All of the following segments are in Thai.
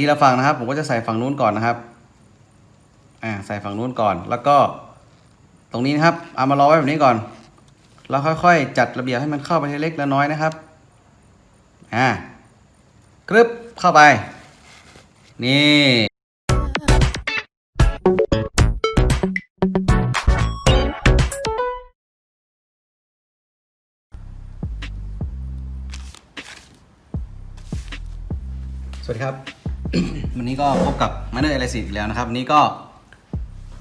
ทีละฝั่งนะครับ ผมก็จะใส่ฝั่งนู้นก่อนนะครับ อ่า ใส่ฝั่งนู้นก่อน แล้วก็ ตรงนี้นะครับ เอามารอไว้แบบนี้ก่อน แล้วค่อยๆ จัดระเบียบให้มันเข้าไปทีเล็กแล้วน้อยนะครับ อ่ากรึบเข้าไป นี่สวัสดีครับ วันนี้ก็พบกับมาเนอร์เอลสิอีกแล้วนะครับวันนี้ก็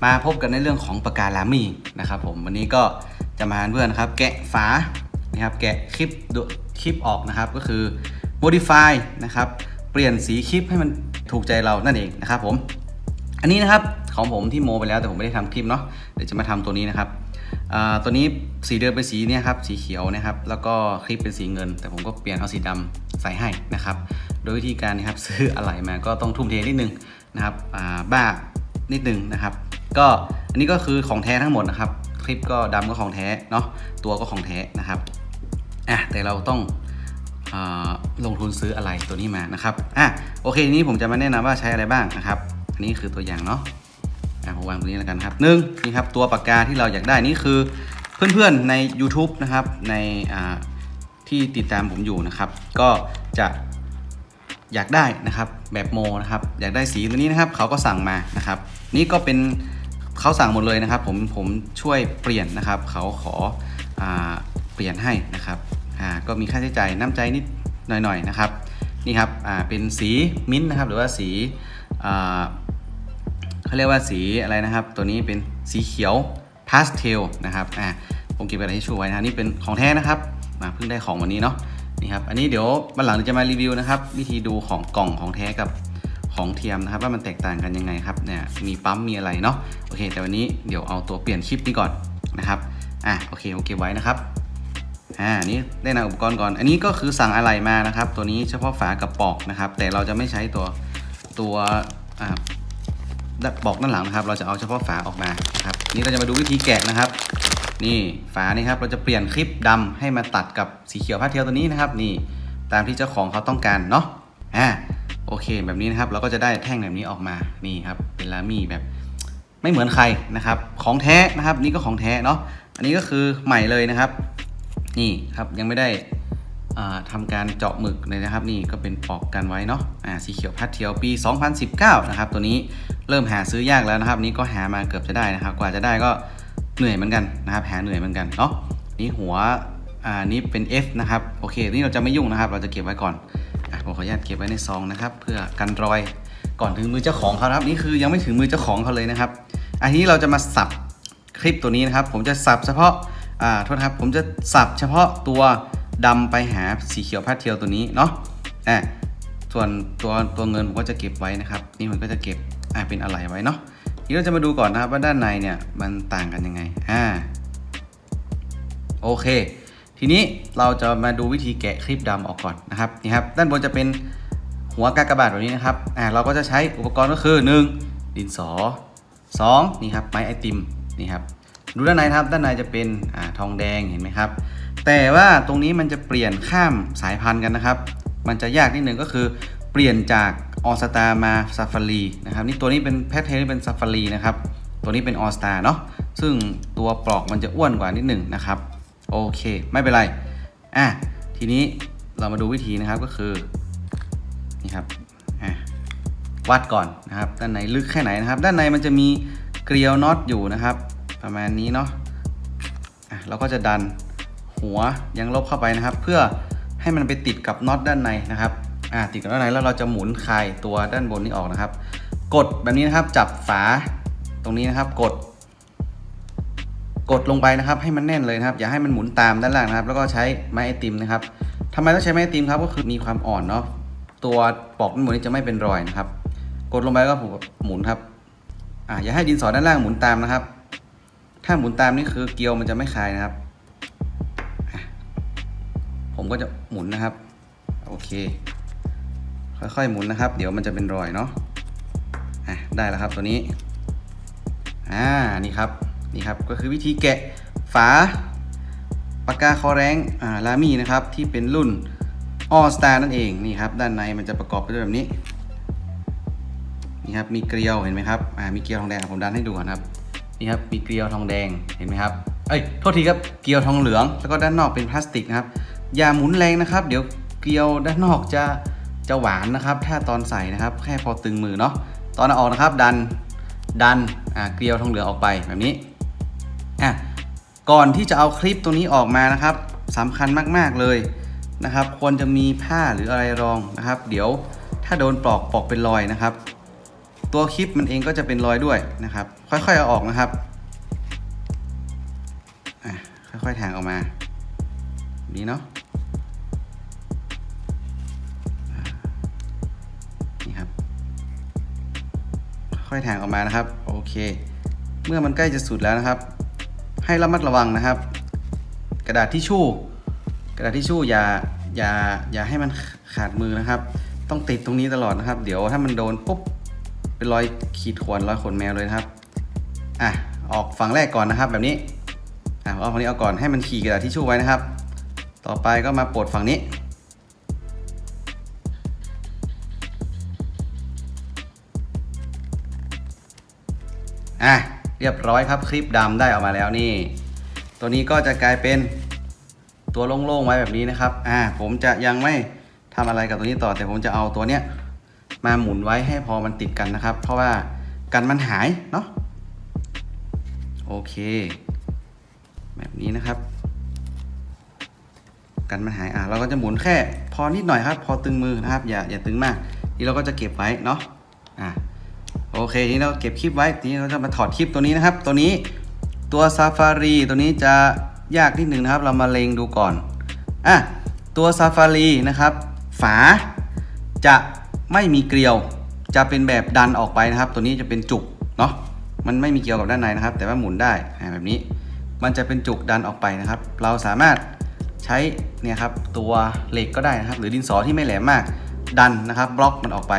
มาพบกันในเรื่องของปากกาลามีนะครับผมวันนี้ก็จะมาเพื่อนนะครับ แกะฝานะครับแกะคลิปดูคลิปออกนะครับ ก็คือ modify นะครับเปลี่ยนสีคลิปให้มันถูกใจเรานั่นเองนะครับผมอันนี้นะครับของผมที่โมไปแล้วแต่ผมไม่ได้ทำคลิปเนาะเดี๋ยวจะมาทำตัวนี้นะครับตัวนี้สีเดิมเป็นสีเนี่ยครับสีเขียวนะครับ แล้วก็คลิปเป็นสีเงิน แต่ผมก็เปลี่ยนเอาสีดำใส่ให้นะครับ โดยวิธีการนะครับซื้ออะไรมาก็ต้องทุ่มเทนิดนึงนะครับบ้านิดนึงนะครับ ก็อันนี้ก็คือของแท้ทั้งหมดนะครับ คลิปก็ดำก็ของแท้เนาะตัวก็ของแท้นะครับอะแต่เราต้องอลงทุนซื้ออะไรตัวนี้มานะครับอะโอเคทีนี้ผมจะมาแนะนำว่าใช้อะไรบ้างนะครับ อันนี้คือตัวอย่างเนาะอะผมวางตรงนี้แล้วกันครับหนึ่งนี่ครับตัวปากกาที่เราอยากได้นี่คือเพื่อนๆใน YouTube นะครับในที่ติดตามผมอยู่นะครับ ก็จะ อยากได้นะครับแบบโมนะครับอยากได้สีตัวนี้นะครับเขาก็สั่งมานะครับ นี่ก็เป็นเขาสั่งหมดเลยนะครับ ผมผมช่วยเปลี่ยนนะครับ เขาขออาเปลี่ยนให้นะครับก็มีค่าใช้จ่ายน้ำใจนิดหน่อยๆนะครับนี่ครับเป็นสีมิ้นท์นะครับหรือว่าสีเขาเรียกว่าสีอะไรนะครับ ตัวนี้เป็นสีเขียวพาสเทลนะครับผมเก็บกระดาษทิชชู่ไว้นะนี่เป็นของแท้นะครับเพิ่งได้ของวันนี้เนาะ นี่ครับ อันนี้เดี๋ยววันหลังจะมารีวิวนะครับ วิธีดูของกล่องของแท้กับของเทียมนะครับ ว่ามันแตกต่างกันยังไงครับเนี่ยมีปั๊มมีอะไรเนาะโอเค แต่วันนี้เดี๋ยวเอาตัวเปลี่ยนคลิปนี้ก่อนนะครับอะโอเคผมเก็บไว้นะครับอ่านี่ได้นำอุปกรณ์ก่อน อันนี้ก็คือสั่งอะไรมานะครับ ตัวนี้เฉพาะฝากับปอกนะครับ แต่เราจะไม่ใช้ตัวตัวอ่าด้านบอกด้านหลังนะครับ เราจะเอาเฉพาะฝาออกมาครับนี่เราจะมาดูวิธีแกะนะครับ นี่ฝานี่ครับเราจะเปลี่ยนคลิปดำให้มาตัดกับสีเขียวพาเทลตัวนี้นะครับ นี่ตามที่เจ้าของเขาต้องการเนาะอ่าโอเคแบบนี้นะครับเราก็จะได้แท่งแบบนี้ออกมานี่ครับเป็นลามี่แบบไม่เหมือนใครนะครับของแท้นะครับนี่ก็ของแท้เนาะอันนี้ก็คือใหม่เลยนะครับ นี่ครับยังไม่ได้อ่าทำการเจาะหมึกเลยนะครับ นี่ก็เป็นปอกกันไว้เนาะอ่าสีเขียวพัดเทียวปี 2019 นะครับ ตัวนี้เริ่มหาซื้อยากแล้วนะครับ นี่ก็หามาเกือบจะได้นะครับ กว่าจะได้ก็ เหนื่อยเหมือนกันนะครับแหาเหนื่อยเหมือนกันเนาะนี่หัวอ่านี่เป็น F นะครับโอเค นี่เราจะไม่ยุ่งนะครับ เราจะเก็บไว้ก่อนอะผมขออนุญาตเก็บไว้ในซองนะครับ เพื่อกันรอยก่อนถึงมือเจ้าของเขาครับ นี่คือยังไม่ถึงมือเจ้าของเขาเลยนะครับอันนี้เราจะมาสับคลิปตัวนี้นะครับ ผมจะสับเฉพาะอ่าโทษครับผมจะสับเฉพาะตัวดำไปหาสีเขียวพาสเทลตัวนี้เนาะอ่ส่วนตัวตัวเงินผมก็จะเก็บไว้นะครับ นี่มันก็จะเก็บอ่าเป็นอะไรไว้เนาะ ทีนี้เราจะมาดูก่อนนะครับว่าด้านในเนี่ยมันต่างกันยังไงอ่าโอเค ทีนี้เราจะมาดูวิธีแกะคลิปดำออกก่อนนะครับนี่ครับด้านบนจะเป็นหัวกากบาทแบบนี้นะครับอ่าเราก็จะใช้อุปกรณ์ก็คือ 1. ดินสอ 2. นี่ครับไม้ไอติมนี่ครับดูด้านในครับด้านในจะเป็นอาทองแดงเห็นไหมครับ แต่ว่าตรงนี้มันจะเปลี่ยนข้ามสายพันธุ์กันนะครับ มันจะยากนิดนึงก็คือเปลี่ยนจาก ออสตามาซาฟารีนะครับนี่ตัวนี้เป็นแพทเทนเป็นซาฟารีนะครับตัวนี้เป็นออสตาเนาะซึ่งตัวปลอกมันจะอ้วนกว่านิดหนึ่งนะครับโอเคไม่เป็นไรอะทีนี้เรามาดูวิธีนะครับก็คือนี่ครับอะวัดก่อนนะครับด้านในลึกแค่ไหนนะครับ ด้านในมันจะมีเกลียวน็อตอยู่นะครับ ประมาณนี้เนาะอะเราก็จะดันหัวยังลบเข้าไปนะครับ เพื่อให้มันไปติดกับน็อตด้านในนะครับ อะติดกับด้านในแล้วเราจะหมุนคลายตัวด้านบนนี้ออกนะครับ กดแบบนี้นะครับจับฝาตรงนี้นะครับ กด กดลงไปนะครับ ให้มันแน่นเลยนะครับ อย่าให้มันหมุนตามด้านล่างนะครับ แล้วก็ใช้ไม้ไอติมนะครับทำไมต้องใช้ไม้ไอติมครับก็คือมีความอ่อนเนาะตัวปอกด้านบนนี้จะไม่เป็นรอยนะครับ กดลงไปก็หมุนครับอ่าอย่าให้ดินสอด้านล่างหมุนตามนะครับ ถ้าหมุนตามนี่คือเกลียวมันจะไม่คลายนะครับ ผมก็จะหมุนนะครับ โอเค ค่อยๆหมุนนะครับ เดี๋ยวมันจะเป็นรอยเนาะอะได้แล้วครับตัวนี้อ่านี่ครับนี่ครับก็คือวิธีแกะฝาปากกาคอแรงอ่าลามี่นะครับที่เป็นรุ่น All Star นั่นเองนี่ครับด้านในมันจะประกอบไปด้วยแบบนี้นี่ครับมีเกลียวเห็นไหมครับอ่ามีเกลียวทองแดงผมดันให้ดูก่อนครับนี่ครับมีเกลียวทองแดงเห็นไหมครับเอ้ยโทษทีครับเกลียวทองเหลือง แล้วก็ด้านนอกเป็นพลาสติกนะครับอย่าหมุนแรงนะครับ เดี๋ยวเกลียวด้านนอกจะ จะหวานนะครับ ถ้าตอนใส่นะครับแค่พอตึงมือเนาะตอนเอาออกนะครับดันดันอ่าเกลียวทองเหลืองออกไปแบบนี้อะก่อนที่จะเอาคลิปตรงนี้ออกมานะครับสำคัญมากๆเลยนะครับ ควรจะมีผ้าหรืออะไรรองนะครับ เดี๋ยวถ้าโดนปลอกปลอกเป็นรอยนะครับ ตัวคลิปมันเองก็จะเป็นรอยด้วยนะครับ ค่อยๆเอาออกนะครับอะค่อยๆแทงออกมาแบบนี้เนาะ อยๆแทงออกมานะครับ โอเค เมื่อมันใกล้จะสุดแล้วนะครับ ให้ระมัดระวังนะครับ กระดาษทิชชู่ กระดาษทิชชู่อย่าอย่าอย่าให้มันขาดมือนะครับ ต้องติดตรงนี้ตลอดนะครับ เดี๋ยวถ้ามันโดนปุ๊บเป็นรอยขีดข่วนรอยขนแมวเลยนะครับอะออกฝั่งแรกก่อนนะครับ แบบนี้อะเอาฝั่งนี้เอาก่อนให้มันขีดกระดาษทิชชู่ไว้นะครับ ต่อไปก็มาปลดฝั่งนี้ อะเรียบร้อยครับคลิปดำได้ออกมาแล้วนี่ ตัวนี้ก็จะกลายเป็นตัวโล่งๆไว้แบบนี้นะครับ อ่า ผมจะยังไม่ทำอะไรกับตัวนี้ต่อ แต่ผมจะเอาตัวเนี้ยมาหมุนไว้ให้พอมันติดกันนะครับ เพราะว่ากันมันหายเนาะโอเค แบบนี้นะครับ กันมันหายอะเราก็จะหมุนแค่ พอนิดหน่อยครับ พอตึงมือนะครับ อย่าอย่าตึงมากนี่เราก็จะเก็บไว้เนาะอะ โอเคทีนี้เราเก็บคลิปไว้ทีนี้เราจะมาถอดคลิปตัวนี้นะครับ ตัวนี้ตัว Safari ตัวนี้จะยากนิดหนึ่งนะครับ เรามาเลงดูก่อนอะตัว Safari นะครับ ฝาจะไม่มีเกลียว จะเป็นแบบดันออกไปนะครับ ตัวนี้จะเป็นจุกเนาะมันไม่มีเกลียวกับด้านในนะครับ แต่ว่าหมุนได้แบบนี้ มันจะเป็นจุกดันออกไปนะครับ เราสามารถใช้เนี่ยครับตัวเหล็กก็ได้นะครับ หรือดินสอที่ไม่แหลมมากดันนะครับ บล็อกมันออกไป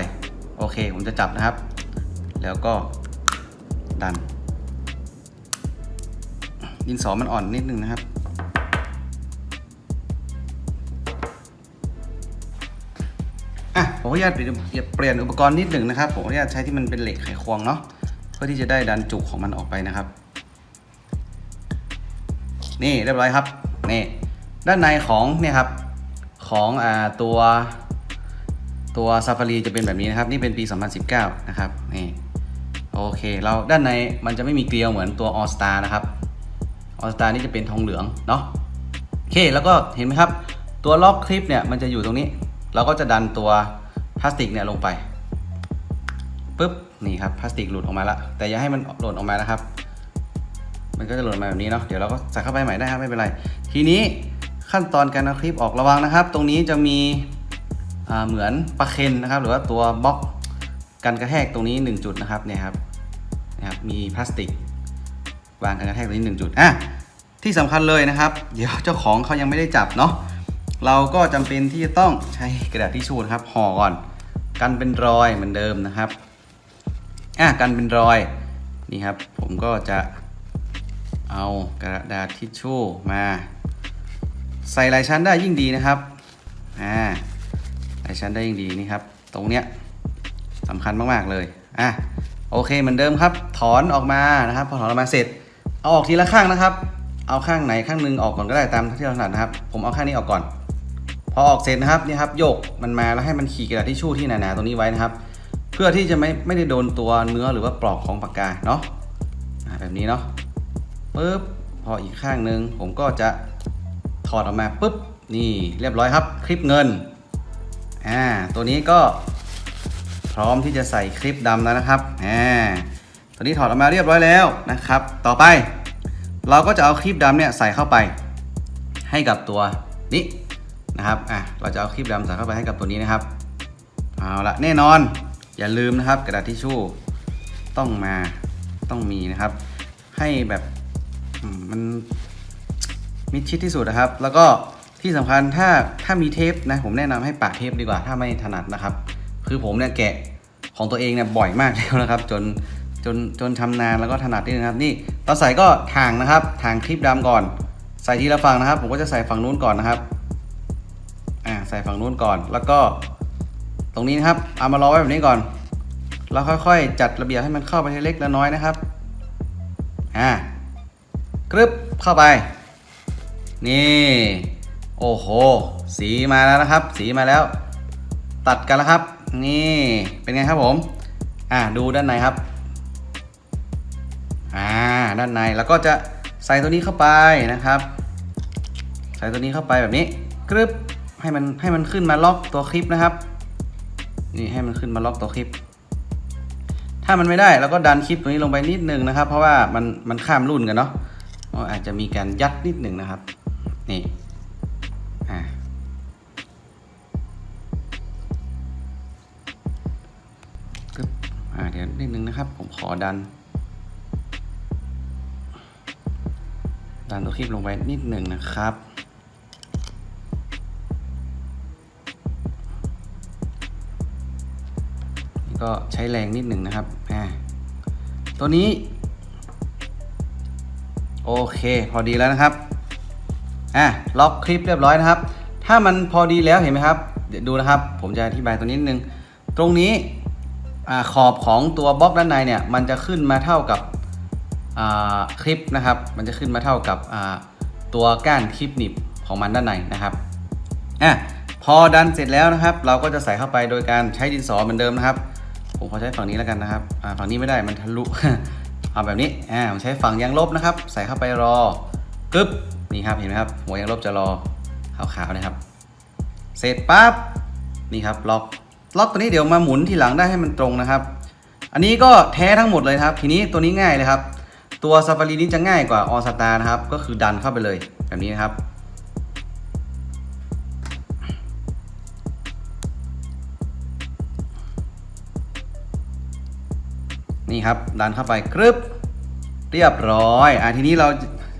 โอเค ผมจะจับนะครับ แล้วก็ดัน ดินสอมันอ่อนนิดนึงนะครับ อะผมขออนุญาตเปลี่ยนเปลี่ยนอุปกรณ์นิดหนึ่งนะครับ ผมขออนุญาตใช้ที่มันเป็นเหล็กไขควงเนาะเพื่อที่จะได้ดันจุกของมันออกไปนะครับ นี่เรียบร้อยครับนี่ด้านในของเนี่ยครับของอตัวตัว Safari จะเป็นแบบนี้นะครับ นี่เป็นปี 2019 นะครับนี่ โอเค เราด้านในมันจะไม่มีเกลียวเหมือนตัว All Star นะครับ All Star นี่จะเป็นทองเหลืองเนาะโอเคแล้วก็เห็นไหมครับ ตัวล็อกคลิปเนี่ยมันจะอยู่ตรงนี้ เราก็จะดันตัวพลาสติกเนี่ยลงไปปุ๊บนี่ครับพลาสติกหลุดออกมาล้วแต่อย่าให้มันหล่นออกมานะครับ มันก็จะหล่นมาแบบนี้เนาะเดี๋ยวเราก็ใส่เข้าไปใหม่ได้ครับไม่เป็นไร ทีนี้ขั้นตอนการเอาคลิปออกระวังนะครับ ตรงนี้จะมีเหมือนปลั๊กเคนนะครับ หรือว่าตัวบล็อก กันกระแทกตรงนี้ 1 จุดนะครับเนี่ยครับนะครับมีพลาสติกวางกันกระแทกตรงนี้หนึ่งจุดอะที่สำคัญเลยนะครับ เดี๋ยวเจ้าของเขายังไม่ได้จับเนาะเราก็จำเป็นที่จะต้องใช้กระดาษทิชชู่นะครับห่อก่อน กันเป็นรอยเหมือนเดิมนะครับอะกันเป็นรอยนี่ครับ ผมก็จะเอากระดาษทิชชู่มา ใส่หลายชั้นได้ยิ่งดีนะครับอ่าหลายชั้นได้ยิ่งดีนี่ครับ ตรงเนี้ย สำคัญมากๆเลยอะโอเคเหมือนเดิมครับ ถอนออกมานะครับพอถอนออกมาเสร็จ เอาออกทีละข้างนะครับ เอาข้างไหนข้างหนึงออกก่อนก็ได้ตามที่เราถนัดนะครับ ผมเอาข้างนี้ออกก่อน พอออกเสร็จนะครับนี่ครับโยกมันมาแล้วให้มันขี่กระดาษทิชชู่ที่หนาๆตรงนี้ไว้นะครับ เพื่อที่จะไม่ไม่ได้โดนตัวเนื้อหรือว่าปลอกของปากกาเนาะอ่าแบบนี้เนาะปึ๊บพออีกข้างหนึ่งผมก็จะถอดออกมาปึ๊บนี่เรียบร้อยครับ คลิปเงินอ่าตัวนี้ก็ พร้อมที่จะใส่คลิปดำแล้วนะครับอ่าตอนนี้ถอดออกมาเรียบร้อยแล้วนะครับ ต่อไป เราก็จะเอาคลิปดำเนี่ยใส่เข้าไป ให้กับตัวนี้นะครับอะเราจะเอาคลิปดำใส่เข้าไปให้กับตัวนี้นะครับเอาละแน่นอนอย่าลืมนะครับ กระดาษทิชชู่ต้องมาต้องมีนะครับ ให้แบบมมันมิดชิดที่สุดนะครับ แล้วก็ที่สำคัญถ้าถ้ามีเทปนะผมแนะนำให้ปะเทปดีกว่า ถ้าไม่ถนัดนะครับ คือผมเนี่ยแกะของตัวเองเนี่ยบ่อยมากแล้วนะครับ จนจนจนชำนาญแล้วก็ถนัดนี่นะครับนี่ตอนใส่ก็ทางนะครับทางคลิปดำก่อน ใส่ทีละฝั่งนะครับ ผมก็จะใส่ฝั่งนู้นก่อนนะครับอ่าใส่ฝั่งนู้นก่อน แล้วก็ตรงนี้นะครับเอามารอไว้แบบนี้ก่อนเราค่อยๆ จัดระเบียบให้มันเข้าไปทีเล็กและน้อยนะครับอ่ากรึบเข้าไป นี่โอ้โห สีมาแล้วนะครับ สีมาแล้ว ตัดกันแล้วครับ นี่เป็นไงครับผม อ่าดูด้านในครับ อ่าด้านในแล้วก็จะใส่ตัวนี้เข้าไปนะครับ ใส่ตัวนี้เข้าไปแบบนี้กรึบให้มันให้มันขึ้นมาล็อกตัวคลิปนะครับ นี่ให้มันขึ้นมาล็อกตัวคลิป ถ้ามันไม่ได้เราก็ดันคลิปตัวนี้ลงไปนิดนึงนะครับ เพราะว่ามันมันข้ามรุ่นกันเนาะอาจจะมีการยัดนิดหนึ่งนะครับ นี่ึบอ่าเดี๋ยวนิดนึงนะครับ ผมขอดัน ดันตัวคลิปลงไปนิดหนึ่งนะครับนี่ก็ใช้แรงนิดหนึ่งนะครับอ่าตัวนี้ โอเค พอดีแล้วนะครับอะล็อกคลิปเรียบร้อยนะครับ ถ้ามันพอดีแล้วเห็นไหมครับ เดี๋ยวดูนะครับ ผมจะอธิบายตัวนี้นิดนึง ตรงนี้ อขอบของตัวบล็อกด้านในเนี่ยมันจะขึ้นมาเท่ากับคลิปนะครับ มันจะขึ้นมาเท่ากับตัวก้านคลิปหนีบของมันด้านในนะครับอะพอดันเสร็จแล้วนะครับ เราก็จะใส่เข้าไปโดยการใช้ดินสอเหมือนเดิมนะครับผมขอใช้ฝั่งนี้แล้วกันนะครับฝั่งนี้ไม่ได้มันทะลุเอาแบบนี้อ่าผมใช้ฝั่งยางลบนะครับ ใส่เข้าไปรอกึ๊บนี่ครับเห็นไหมครับหัวยางลบจะรอขาวๆนะครับ เสร็จปั๊บนี่ครับล็อก ล็อกตัวนี้เดี๋ยวมาหมุนทีหลังได้ให้มันตรงนะครับ อันนี้ก็แท้ทั้งหมดเลยครับ ทีนี้ตัวนี้ง่ายเลยครับ ตัวซาฟารีนี้จะง่ายกว่าออสตานะครับ ก็คือดันเข้าไปเลยแบบนี้นะครับ นี่ครับดันเข้าไปกรึบเรียบร้อย อ่าทีนี้เรา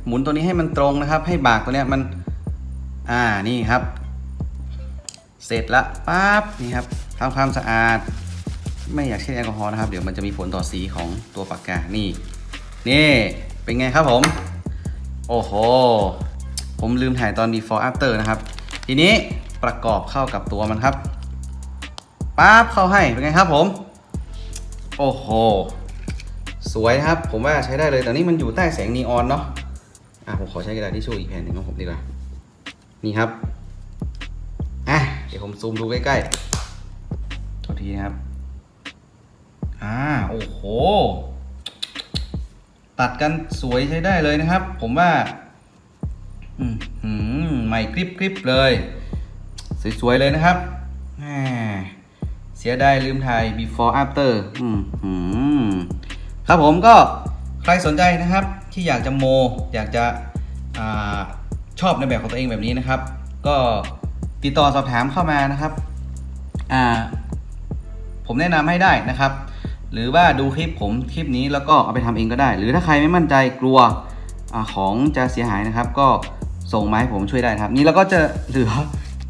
หมุนตัวนี้ให้มันตรงนะครับ ให้บากตัวเนี้ยมัน อ่านี่ครับ เสร็จละปั๊บนี่ครับ ทำความสะอาด ไม่อยากใช้แอลกอฮอล์นะครับ เดี๋ยวมันจะมีผลต่อสีของตัวปากกา นี่ นี่เป็นไงครับผม โอ้โห ผมลืมถ่ายตอน before after นะครับ ทีนี้ประกอบเข้ากับตัวมันครับปั๊บเข้าให้เป็นไงครับผม โอ้โห สวยครับ ผมว่าใช้ได้เลย แต่นี่มันอยู่ใต้แสงนีออนเนาะอะผมขอใช้กระดาษทิชชู่อีกแผ่นหนึ่งของผมดีกว่า นี่ครับ อะ เดี๋ยวผมซูมดูใกล้ๆ ทีนะครับ อ่า โอ้โห ตัดกันสวยใช้ได้เลยนะครับ ผมว่า อืมหืมใหม่กริบกริบเลย สวย ๆ เลยนะครับเสียดายลืมถ่าย before after อืมหืมครับผมก็ใครสนใจนะครับ ที่อยากจะโม อยากจะอาชอบในแบบของตัวเองแบบนี้นะครับ ก็ติดต่อสอบถามเข้ามานะครับอ่า ผมแนะนำให้ได้นะครับ หรือว่าดูคลิปผมคลิปนี้แล้วก็เอาไปทำเองก็ได้ หรือถ้าใครไม่มั่นใจกลัวอของจะเสียหายนะครับ ก็ส่งมาให้ผมช่วยได้ครับ นี่เราก็จะเหลือ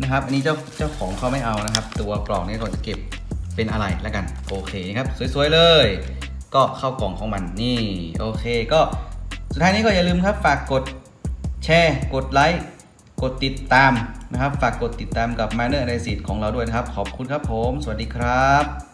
นะครับ อันนี้เจ้าเจ้าของเขาไม่เอานะครับ ตัวกล่องนี้ก่อนจะเก็บเป็นอะไรแล้วกันโอเคครับสวยๆเลย ก็เข้ากล่องของมันนี่โอเค ก็สุดท้ายนี้ก็อย่าลืมครับฝากกดแชร์กดไลค์กดติดตามนะครับ ฝากกดติดตามกับ Miner a n a l y s i s ของเราด้วยนะครับ ขอบคุณครับผม สวัสดีครับ